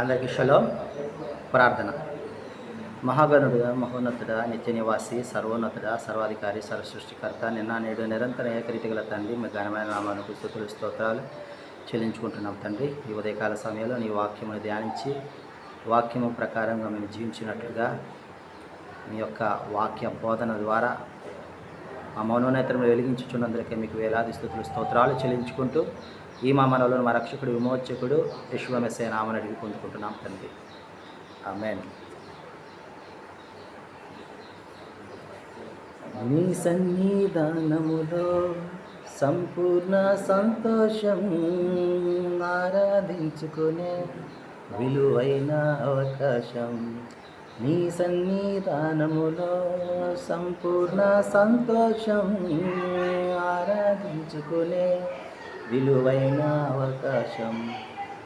అందరికీ షలో ప్రార్థన. మహాగణుడుగా మహోన్నతుడా నిత్య నివాసి సర్వోన్నతుడా సర్వాధికారి సర్వసృష్టికర్త నిన్న నేడు నిరంతరం ఏకరీతిగల తండ్రి మీ ఘనమైన నామానికి స్థుతులు స్తోత్రాలు చెల్లించుకుంటున్నాం తండ్రి. ఈ ఉదయకాల సమయంలో నీ వాక్యమును ధ్యానించి వాక్యము ప్రకారంగా మేము జీవించినట్లుగా మీ యొక్క వాక్య బోధన ద్వారా మా మౌనోనేతరం వెలిగించుచున్నందుకే మీకు వేలాది స్థుతులు స్తోత్రాలు చెల్లించుకుంటూ ఈ మా మా రక్షకుడు విమోచకుడు విశ్వమెస్సే నామని అడిగి పొందుకుంటున్నాం తండ్రి. ఆమెన్. నీ సన్నిధానములో సంపూర్ణ సంతోషం ఆరాధించుకునే విలువైన అవకాశం. నీ సన్నిధానములో సంపూర్ణ సంతోషం ఆరాధించుకునే విలువైన అవకాశం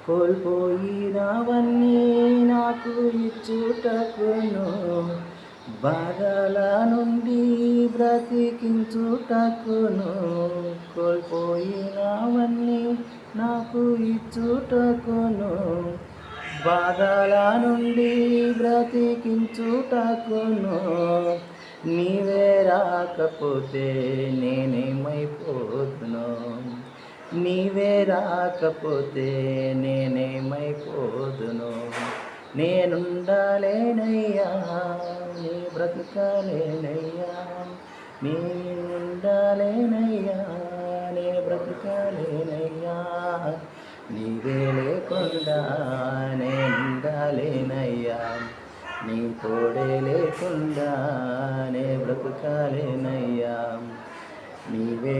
కోల్పోయినవన్నీ నాకు ఇచ్చుటకును. బాధల నుండి బ్రతికించుటకును. కోల్పోయినవన్నీ నాకు ఇచ్చుటకును. బాధల నుండి బ్రతికించుటకును. నీవే రాకపోతే నేనేమైపోతును నీవే రాకపోతే నేనేమైపోదును? నేనుండాలేనయ్యా నీ బ్రతకాలేనయ్యా. నేనుండాలేనయ్యా నీ బ్రతకాలేనయ్యా. నీవే లేకుండా నేనుండాలేనయ్యా. నీ తోడే లేకుండా నే బ్రతకాలేనయ్యా. నీవే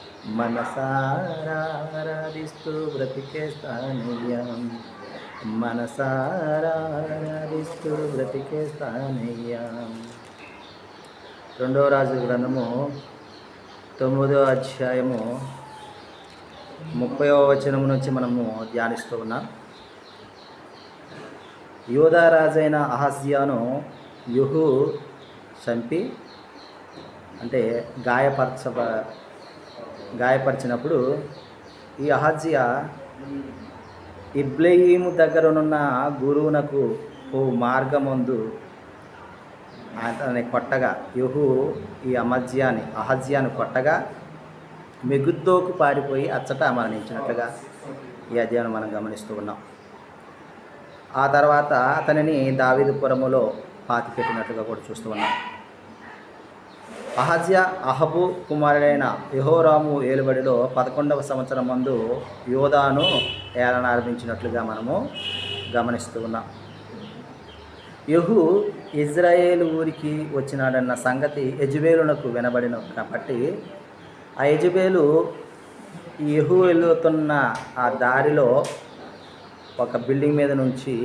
మనసారాధిస్తూ బ్రతికేస్తానయ్యా. మనసారాధిస్తూ బ్రతికేస్తానయ్యా. రెండవ రాజు గ్రంథము తొమ్మిదో అధ్యాయము ముప్పయో వచనం నుంచి మనము ధ్యానిస్తూ ఉన్నాం. యోధారాజైన అహస్యాను యుహు చంపి అంటే గాయపరచ గాయపరిచినప్పుడు ఈ అహజ్యా ఇబ్లయీము దగ్గరనున్న గురువునకు ఓ మార్గమందు అతని కొట్టగా యుహు ఈ అమజ్యాని అహజ్యాను కొట్టగా మెగుద్దోకు పారిపోయి అచ్చట మరణించినట్లుగా ఈ అధ్యయనం మనం గమనిస్తూ ఉన్నాం. ఆ తర్వాత అతనిని దావిదుపురములో పాతిపెట్టినట్లుగా కూడా చూస్తూ ఉన్నాం. అహజ్య అహబు కుమారుడైన యహోరాము ఏలుబడిలో పదకొండవ సంవత్సరం మందు యోధాను ఏలనారంభించినట్లుగా మనము గమనిస్తూ ఉన్నాం. యహు ఇజ్రాయేల్ ఊరికి వచ్చినాడన్న సంగతి యజుబేలునకు వినబడిన కాబట్టి ఆ యజుబేలు యహు వెళుతున్న ఆ దారిలో ఒక బిల్డింగ్ మీద నుంచి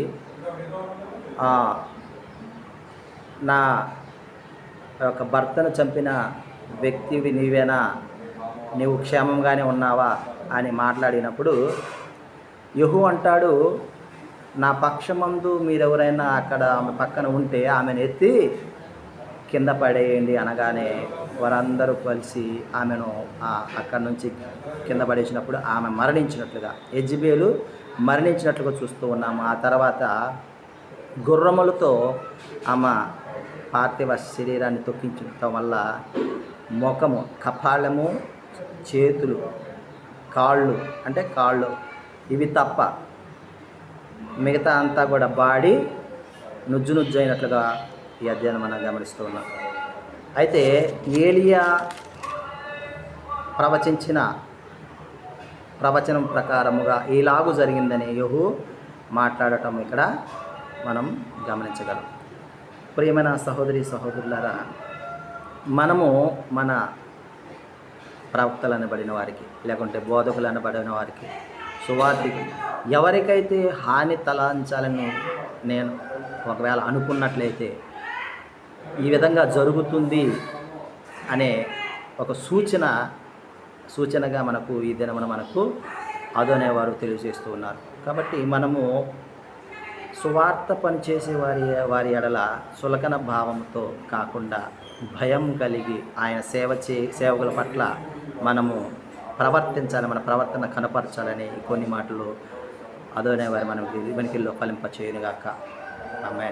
నా ఒక భర్తను చంపిన వ్యక్తివి నీవేనా? నీవు క్షేమంగానే ఉన్నావా? అని మాట్లాడినప్పుడు యహు అంటాడు నా పక్షమందు మీరెవరైనా అక్కడ ఆమె పక్కన ఉంటే ఆమెను ఎత్తి కింద పడేయండి అనగానే వారందరూ కలిసి ఆమెను అక్కడి నుంచి కింద పడేసినప్పుడు ఆమె మరణించినట్లుగా ఎజ్బేలు మరణించినట్లుగా చూస్తూ ఉన్నాము. ఆ తర్వాత గుర్రములతో ఆమె పార్థివ శరీరాన్ని తొక్కించడం వల్ల ముఖము కపాలము చేతులు కాళ్ళు అంటే కాళ్ళు ఇవి తప్ప మిగతా అంతా కూడా బాడీ నుజ్జు నుజ్జు అయినట్లుగా ఈ అధ్యయనం మనం గమనిస్తూ ఉన్నాం. అయితే ఏలియా ప్రవచించిన ప్రవచనం ప్రకారముగా ఇలాగు జరిగిందని యహు మాట్లాడటం ఇక్కడ మనం గమనించగలం. ప్రియమైన సహోదరి సహోదరులారా మనము మన ప్రవక్తలు అనబడిన వారికి లేకుంటే బోధకులు అనబడిన వారికి సువార్తికి ఎవరికైతే హాని తలాంచాలని నేను ఒకవేళ అనుకున్నట్లయితే ఈ విధంగా జరుగుతుంది అనే ఒక సూచన సూచనగా మనకు ఈ దినమున మనకు అదనేవారు తెలియజేస్తూ ఉన్నారు. కాబట్టి మనము సువార్త పనిచేసే వారి వారి ఎడల సులకన భావంతో కాకుండా భయం కలిగి ఆయన సేవ చే సేవకుల పట్ల మనము ప్రవర్తించాలి మన ప్రవర్తన కనపరచాలని కొన్ని మాటలు అదోనే వారి మనకి వెనుకల్లో ఫలింప చేయనుగాక ఆమె